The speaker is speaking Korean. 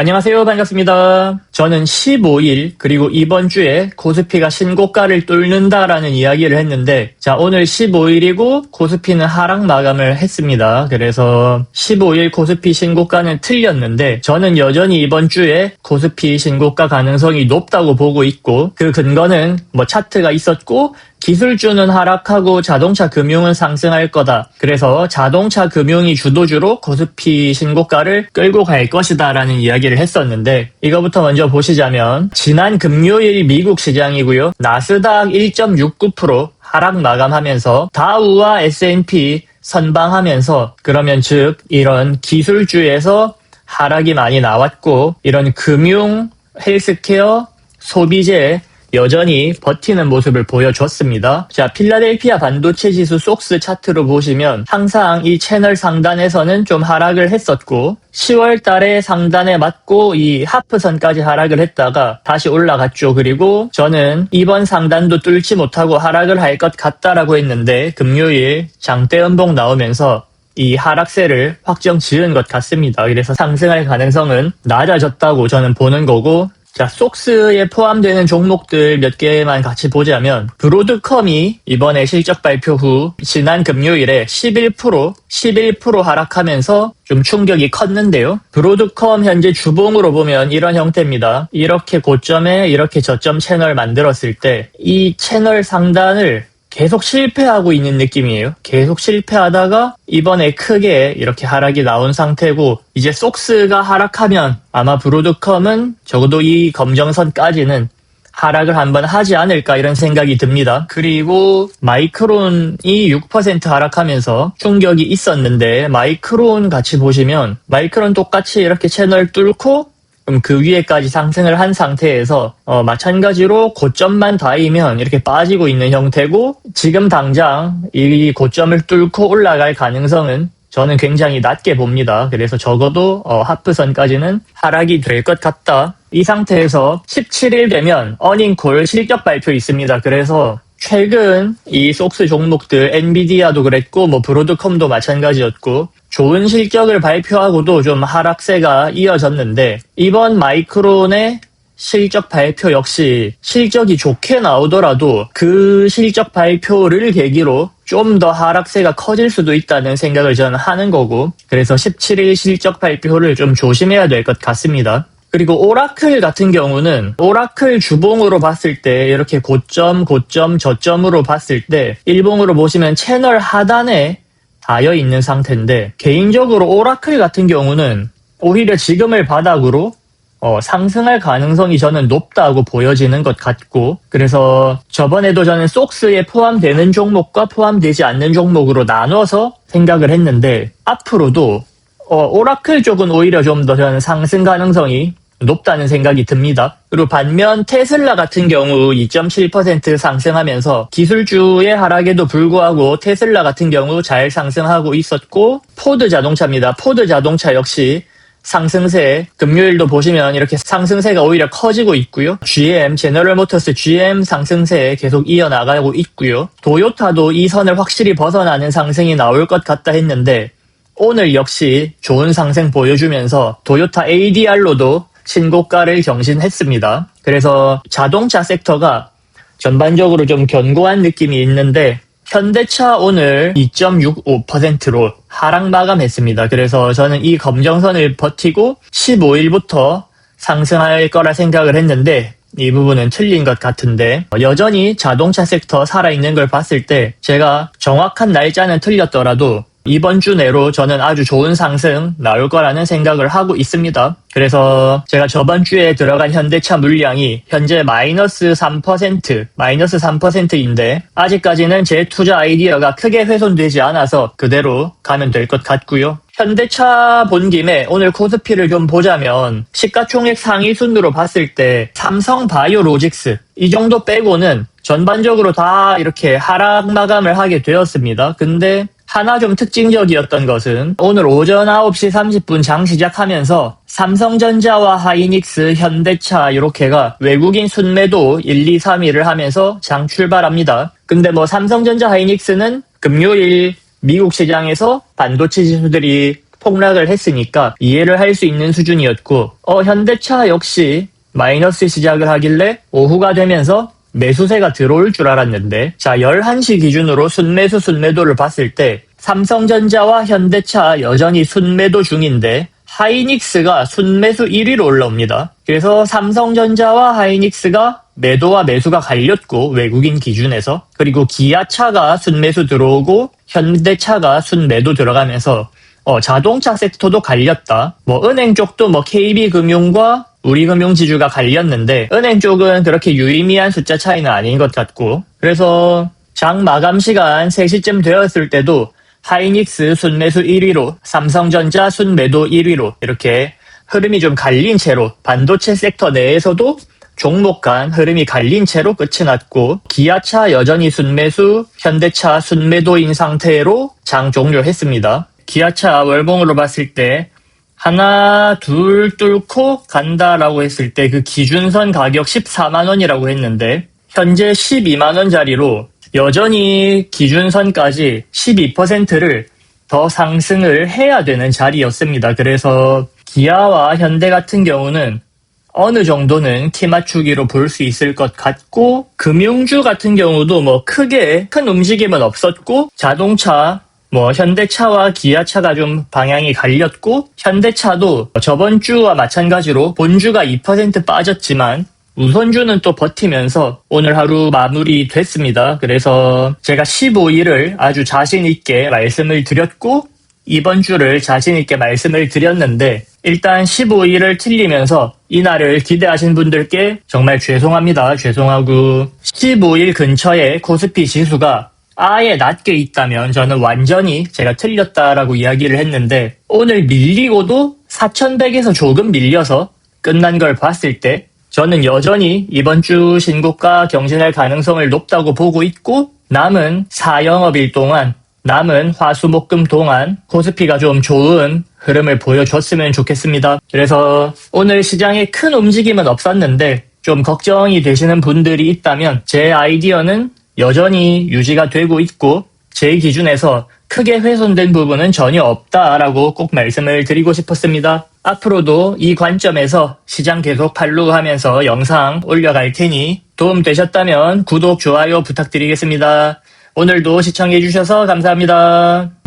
안녕하세요. 반갑습니다. 저는 15일 그리고 이번 주에 코스피가 신고가를 뚫는다라는 이야기를 했는데 자 오늘 15일이고 코스피는 하락 마감을 했습니다. 그래서 15일 코스피 신고가는 틀렸는데 저는 여전히 이번 주에 코스피 신고가 가능성이 높다고 보고 있고 그 근거는 뭐 차트가 있었고 기술주는 하락하고 자동차 금융은 상승할 거다. 그래서 자동차 금융이 주도주로 코스피 신고가를 끌고 갈 것이다 라는 이야기를 했었는데 이거부터 먼저 보시자면 지난 금요일 미국 시장이고요. 나스닥 1.69% 하락 마감하면서 다우와 S&P 선방하면서 그러면 즉 이런 기술주에서 하락이 많이 나왔고 이런 금융, 헬스케어, 소비재 여전히 버티는 모습을 보여줬습니다. 자, 필라델피아 반도체 지수 속스 차트로 보시면 항상 이 채널 상단에서는 좀 하락을 했었고 10월 달에 상단에 맞고 이 하프선까지 하락을 했다가 다시 올라갔죠. 그리고 저는 이번 상단도 뚫지 못하고 하락을 할 것 같다라고 했는데 금요일 장대 음봉 나오면서 이 하락세를 확정 지은 것 같습니다. 그래서 상승할 가능성은 낮아졌다고 저는 보는 거고 자, 속스에 포함되는 종목들 몇 개만 같이 보자면 브로드컴이 이번에 실적 발표 후 지난 금요일에 11% 11% 하락하면서 좀 충격이 컸는데요. 브로드컴 현재 주봉으로 보면 이런 형태입니다. 이렇게 고점에 이렇게 저점 채널 만들었을 때 이 채널 상단을 계속 실패하고 있는 느낌이에요. 계속 실패하다가 이번에 크게 이렇게 하락이 나온 상태고 이제 속스가 하락하면 아마 브로드컴은 적어도 이 검정선까지는 하락을 한번 하지 않을까 이런 생각이 듭니다. 그리고 마이크론이 6% 하락하면서 충격이 있었는데 마이크론 같이 보시면 마이크론 똑같이 이렇게 채널 뚫고 그럼 그 위에까지 상승을 한 상태에서 어, 마찬가지로 고점만 닿으면 이렇게 빠지고 있는 형태고 지금 당장 이 고점을 뚫고 올라갈 가능성은 저는 굉장히 낮게 봅니다. 그래서 적어도 어, 하프선까지는 하락이 될 것 같다. 이 상태에서 17일 되면 어닝콜 실적 발표 있습니다. 그래서 최근 이 속스 종목들 엔비디아도 그랬고 뭐 브로드컴도 마찬가지였고 좋은 실적을 발표하고도 좀 하락세가 이어졌는데 이번 마이크론의 실적 발표 역시 실적이 좋게 나오더라도 그 실적 발표를 계기로 좀 더 하락세가 커질 수도 있다는 생각을 저는 하는 거고 그래서 17일 실적 발표를 좀 조심해야 될 것 같습니다. 그리고 오라클 같은 경우는 오라클 주봉으로 봤을 때 이렇게 고점, 고점, 저점으로 봤을 때 일봉으로 보시면 채널 하단에 닿여 있는 상태인데 개인적으로 오라클 같은 경우는 오히려 지금을 바닥으로 어, 상승할 가능성이 저는 높다고 보여지는 것 같고 그래서 저번에도 저는 속스에 포함되는 종목과 포함되지 않는 종목으로 나눠서 생각을 했는데 앞으로도 어, 오라클 쪽은 오히려 좀 더 저는 상승 가능성이 높다는 생각이 듭니다. 그리고 반면 테슬라 같은 경우 2.7% 상승하면서 기술주의 하락에도 불구하고 테슬라 같은 경우 잘 상승하고 있었고 포드 자동차입니다. 포드 자동차 역시 상승세 금요일도 보시면 이렇게 상승세가 오히려 커지고 있고요. GM 제너럴 모터스 GM 상승세 계속 이어나가고 있고요. 도요타도 이 선을 확실히 벗어나는 상승이 나올 것 같다 했는데 오늘 역시 좋은 상승 보여주면서 도요타 ADR로도 신고가를 경신했습니다. 그래서 자동차 섹터가 전반적으로 좀 견고한 느낌이 있는데 현대차 오늘 2.65%로 하락 마감했습니다. 그래서 저는 이 검정선을 버티고 15일부터 상승할 거라 생각을 했는데 이 부분은 틀린 것 같은데 여전히 자동차 섹터 살아있는 걸 봤을 때 제가 정확한 날짜는 틀렸더라도 이번 주 내로 저는 아주 좋은 상승 나올 거라는 생각을 하고 있습니다. 그래서 제가 저번 주에 들어간 현대차 물량이 현재 마이너스 3%, 마이너스 3%인데 아직까지는 제 투자 아이디어가 크게 훼손되지 않아서 그대로 가면 될 것 같고요. 현대차 본 김에 오늘 코스피를 좀 보자면 시가총액 상위 순으로 봤을 때 삼성 바이오로직스 이 정도 빼고는 전반적으로 다 이렇게 하락 마감을 하게 되었습니다. 근데 하나 좀 특징적이었던 것은 오늘 오전 9시 30분 장 시작하면서 삼성전자와 하이닉스, 현대차 이렇게가 외국인 순매도 1, 2, 3위를 하면서 장 출발합니다. 근데 뭐 삼성전자, 하이닉스는 금요일 미국 시장에서 반도체 지수들이 폭락을 했으니까 이해를 할 수 있는 수준이었고 어 현대차 역시 마이너스 시작을 하길래 오후가 되면서 매수세가 들어올 줄 알았는데 자 11시 기준으로 순매수 순매도를 봤을 때 삼성전자와 현대차 여전히 순매도 중인데 하이닉스가 순매수 1위로 올라옵니다. 그래서 삼성전자와 하이닉스가 매도와 매수가 갈렸고 외국인 기준에서 그리고 기아차가 순매수 들어오고 현대차가 순매도 들어가면서 어, 자동차 섹터도 갈렸다. 뭐 은행 쪽도 뭐 KB금융과 우리금융지주가 갈렸는데 은행 쪽은 그렇게 유의미한 숫자 차이는 아닌 것 같고 그래서 장 마감 시간 3시쯤 되었을 때도 하이닉스 순매수 1위로 삼성전자 순매도 1위로 이렇게 흐름이 좀 갈린 채로 반도체 섹터 내에서도 종목 간 흐름이 갈린 채로 끝이 났고 기아차 여전히 순매수, 현대차 순매도인 상태로 장 종료했습니다. 기아차 월봉으로 봤을 때 하나, 둘 뚫고 간다라고 했을 때 그 기준선 가격 14만 원이라고 했는데 현재 12만 원짜리로 여전히 기준선까지 12%를 더 상승을 해야 되는 자리였습니다. 그래서 기아와 현대 같은 경우는 어느 정도는 키 맞추기로 볼 수 있을 것 같고 금융주 같은 경우도 뭐 크게 큰 움직임은 없었고 자동차 뭐 현대차와 기아차가 좀 방향이 갈렸고 현대차도 저번 주와 마찬가지로 본주가 2% 빠졌지만 우선주는 또 버티면서 오늘 하루 마무리 됐습니다. 그래서 제가 15일을 아주 자신 있게 말씀을 드렸고 이번 주를 자신 있게 말씀을 드렸는데 일단 15일을 틀리면서 이날을 기대하신 분들께 정말 죄송합니다. 죄송하고 15일 근처에 코스피 지수가 아예 낮게 있다면 저는 완전히 제가 틀렸다라고 이야기를 했는데 오늘 밀리고도 4100에서 조금 밀려서 끝난 걸 봤을 때 저는 여전히 이번 주 신고가 경신할 가능성을 높다고 보고 있고 남은 4영업일 동안 남은 화수목금 동안 코스피가 좀 좋은 흐름을 보여줬으면 좋겠습니다. 그래서 오늘 시장에 큰 움직임은 없었는데 좀 걱정이 되시는 분들이 있다면 제 아이디어는 여전히 유지가 되고 있고 제 기준에서 크게 훼손된 부분은 전혀 없다라고 꼭 말씀을 드리고 싶었습니다. 앞으로도 이 관점에서 시장 계속 팔로우하면서 영상 올려갈 테니 도움 되셨다면 구독, 좋아요 부탁드리겠습니다. 오늘도 시청해주셔서 감사합니다.